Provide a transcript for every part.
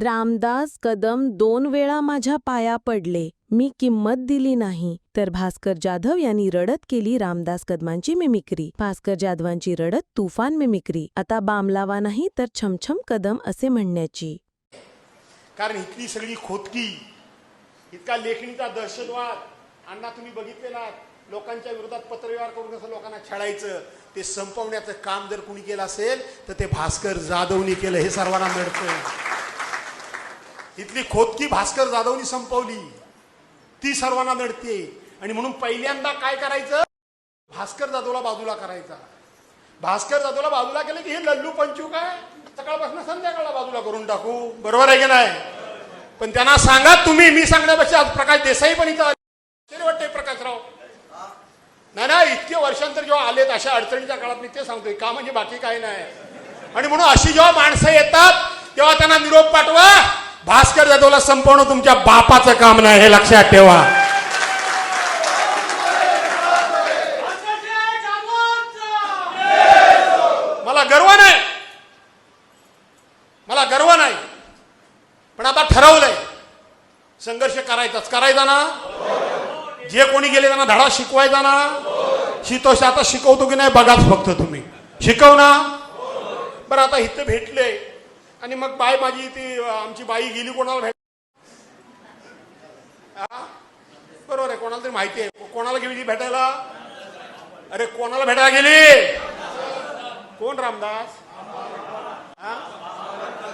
रामदास कदम दोन वेळा माझ्या पाया पडले. मी किंमत दिली नाही. तर भास्कर जाधव यांनी रडत केली रामदास कदमांची मिमिक्री. भास्कर जाधवांची रडत तुफान मिमिक्री. आता बामलावा नाही तर छमछम कदम असे म्हणण्याची. कारण इतकी सगळी खोदकी इतका लेखणीचा दहशतवाद अण्णा तुम्ही बघितलेला लोकांच्या विरोधात पत्रव्यवहार करून कसं लोकांना छळायचं ते संपवण्याचं काम जर कुणी केलं असेल तर ते भास्कर जाधवनी केलं हे सर्वांना मिळतं. इथली खोदकी भास्कर जाधवनी संपवली. ती सर्वांना मिळते आणि म्हणून पहिल्यांदा काय करायचं? भास्कर जाधवला बाजूला करायचा. भास्कर जाधवला बाजूला केलं की हे लल्लू पंचू काय? सकाळपासून संध्याकाळला बाजूला करून टाकू. बरोबर आहे की नाही? पण त्यांना सांगा तुम्ही मी सांगण्यापेक्षा आज प्रकाश देसाई पण इथं आश्चर्य वाटतंय प्रकाशराव? नाही ना इतके वर्षांतर जेव्हा आलेत अशा अडचणीच्या काळात मी ते सांगतोय. का म्हणजे बाकी काही नाही. आणि म्हणून अशी जेव्हा माणसं येतात तेव्हा त्यांना निरोप पाठवा. जाधवला संपवणं तुमच्या बापाचं काम नाही हे लक्षात ठेवा. मला गर्व नाही. मला गर्व नाही. पण आता ठरवलंय. संघर्ष करायचाच. करायचा ना? जे कोणी गेले त्यांना धडा शिकवायचा ना? शितोष आता शिकवतो की नाही बघाच फक्त तुम्ही. शिकव ना? बरं आता इथं भेटले. आणि मग बाय माझी ती आमची बाई गेली कोणाला भेट हा? बरोबर आहे कोणाला तरी माहिती आहे. कोणाला गेली भेटायला? अरे कोणाला भेटायला गेली? कोण रामदास? हा?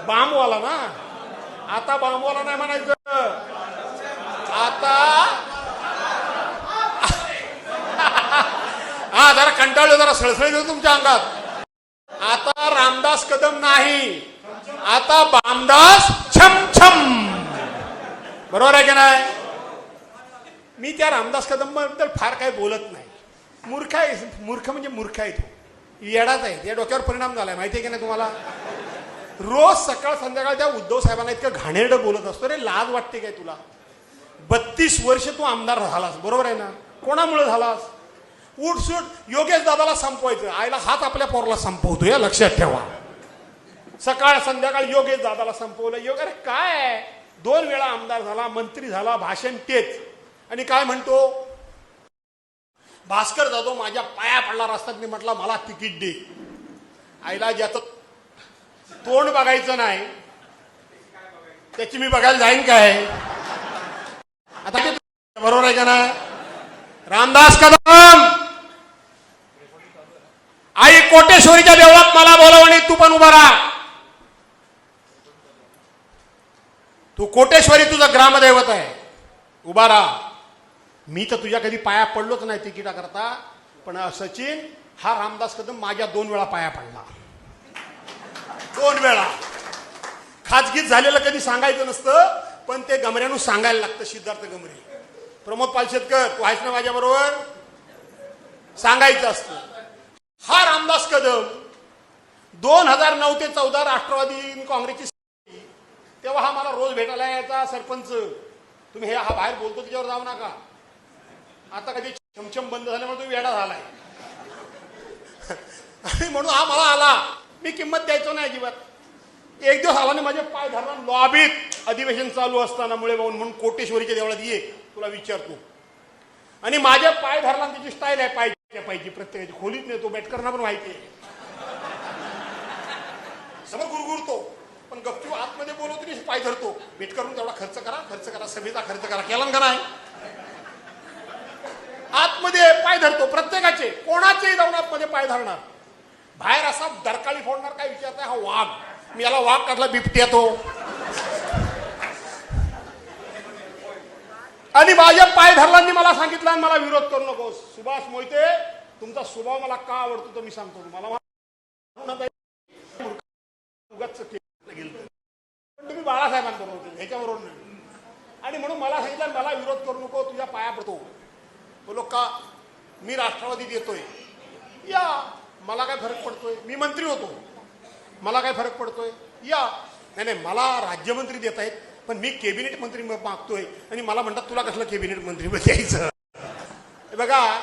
बामवाला ना? आता बामवाला नाही म्हणायचं. आता हा जरा कंटाळलो जरा सळसळी तुमच्या अंगात. आता रामदास कदम नाही. आता बामदास छम छम. बरोबर आहे की नाही? मी त्या रामदास कदंबाबद्दल फार काही बोलत नाही. मूर्ख आहे मूर्ख म्हणजे मूर्ख आहे तो. येडाच आहे. या डोक्यावर परिणाम झालाय. माहिती आहे की नाही तुम्हाला? रोज सकाळ संध्याकाळ त्या उद्धव साहेबांना इतकं घाणेरडं बोलत असतो. रे लाज वाटते काय तुला? बत्तीस वर्ष तू आमदार झालास. बरोबर आहे ना? कोणामुळे झालास? उठसूट योगेश दादाला संपवायचं. आईला हात आपल्या पोरला संपवतो. या लक्षात ठेवा. सकाळ संध्याकाळ योगेश दादाला संपवलं. योग अरे काय? दोन वेळा आमदार झाला मंत्री झाला भाषण तेच. आणि काय म्हणतो? भास्कर जाधव माझ्या पाया पडला रस्त्यात. मी म्हटलं मला तिकीट दे. आईला ज्याचं तोंड बघायचं नाही त्याची मी बघायला जाईन काय? आता ते बरोबर आहे का ना रामदास कदम! आई कोटेश्वरीच्या देवळात मला बोलव आणि तू पण उभा राहा. तू कोटेश्वरी तुझं ग्रामदैवत आहे. उभा राहा. मी तर तुझ्या कधी पाया पडलोच नाही तिकिटा करता पण सचिन हा रामदास कदम माझ्या दोन वेळा पाया पडला. दोन वेळा. खाजगीत झालेलं कधी सांगायचं नसतं पण ते गमऱ्यानं सांगायला लागतं सिद्धार्थ गमरे. प्रमोद पालशेतकर तू आहेस ना माझ्याबरोबर? सांगायचं असतं. हा रामदास कदम दोन हजार नऊ ते चौदा राष्ट्रवादी काँग्रेसची तेव्हा हा मला रोज भेटायला यायचा सरपंच. तुम्ही हे हा बाहेर बोलतो त्याच्यावर जाऊ नका. आता कधी छमछम बंद झाल्यामुळे तो वेडा झालाय. आणि म्हणून हा मला आला. मी किंमत द्यायचो नाही अजिबात. एक दिवस आला माझे पाय धरला लॉबीत अधिवेशन चालू असताना मुळे भाऊन म्हणून कोटेश्वरीच्या देवळात ये तुला विचारतो. आणि माझे पाय धरला त्याची स्टाईल आहे पाय पाहिजे प्रत्येकाची खोलीत नेतो बॅटकरना पण माहिती आहे. समोर गुरगुरतो. पण गपचूप आतमध्ये बोलवतो आणि पाय धरतो. भेट करून तेवढा खर्च करा खर्च करा सभेचा खर्च करा. केला का नाही? आतमध्ये पाय धरतो प्रत्येकाचे कोणाचेही जाऊन आतमध्ये पाय धरणार. बाहेर असा दरकाळी फोडणार काय विचारताय हा वाघ. मी याला वाघ काढला बिबटी येतो. आणि माझ्या पाय धरलांनी मला सांगितलं आणि मला विरोध करू नको सुभाष मोहिते तुमचा स्वभाव मला का आवडतो तो मी सांगतो मला उगाच केलं गेलं. पण तुम्ही त्याच्याबरोबर नाही. आणि म्हणून मला सांगितलं मला विरोध करू नको तुझ्या पाया पडतो. बोलो का मी राष्ट्रवादीत येतोय. या मला काय फरक पडतोय? मी मंत्री होतो. मला काय फरक पडतोय? या. नाही नाही मला राज्यमंत्री देत आहेत पण मी कॅबिनेट मंत्री मागतोय. आणि मला म्हणतात तुला कसलं कॅबिनेट मंत्री द्यायचं बघा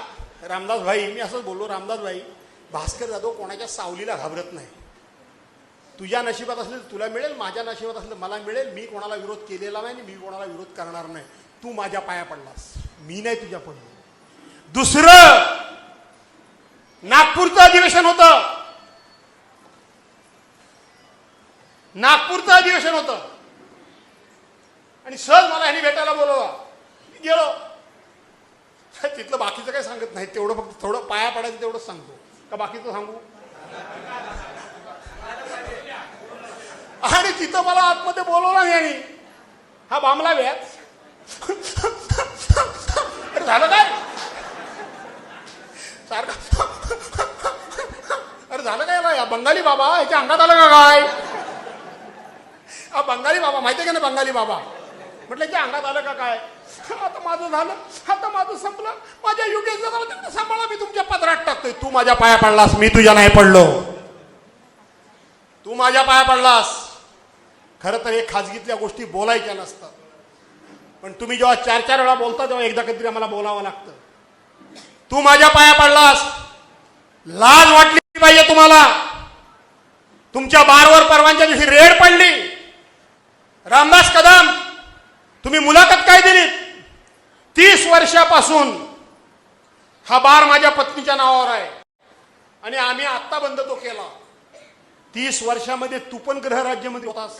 रामदास भाई मी असंच बोललो रामदास भाई भास्कर जाधव कोणाच्या सावलीला घाबरत नाही. तुझ्या नशिबात असलं तर तुला मिळेल माझ्या नशिबात असलं तर मला मिळेल मी कोणाला विरोध केलेला नाही आणि मी कोणाला विरोध करणार नाही. तू माझ्या पाया पडलास. मी नाही तुझ्या पडलो दुसरं नागपूरचं अधिवेशन होतं. नागपूरचं अधिवेशन होतं. आणि सहज मला ह्यानी भेटायला बोलवा गेलो. तिथलं बाकीचं काही सांगत नाही. तेवढं फक्त थोडं पाया पडायचं तेवढंच सांगतो. का बाकीचं सांगू? आणि तिथं मला आतमध्ये बोलवलं नाही हा बामला व्याज. अरे झालं काय? सारखं अरे झालं काय या बंगाली बाबा याच्या अंगात आलं का काय? हा बंगाली बाबा माहितीये का ना बंगाली बाबा? म्हटलं की अंगात आलं का काय? आता माझं झालं. आता माझं संपलं. माझ्या युगेश दादाला तिकडे सांभाळा मी तुमच्या पदरात टाकतोय. तू माझ्या पाया पडलास मी तुझ्या नाही पडलो. तू माझ्या पाया पडलास. खरं तर हे खाजगीतल्या गोष्टी बोलायच्या नसतात. पण तुम्ही जेव्हा चार चार वेळा बोलता तेव्हा एकदा कधीतरी आम्हाला बोलावं लागतं. तू माझ्या पाया पडलास. लाज वाटली पाहिजे तुम्हाला. तुमच्या बारवर परवानच्या दिवशी रेड पडली. रामदास कदम तुम्ही मुलाखत काय दिली तीस वर्षापासून हा बार माझ्या पत्नीच्या नावावर आहे. आणि आम्ही आत्ता बंद तो केला. तीस वर्षामध्ये तू पण गृहराज्यामध्ये होतास.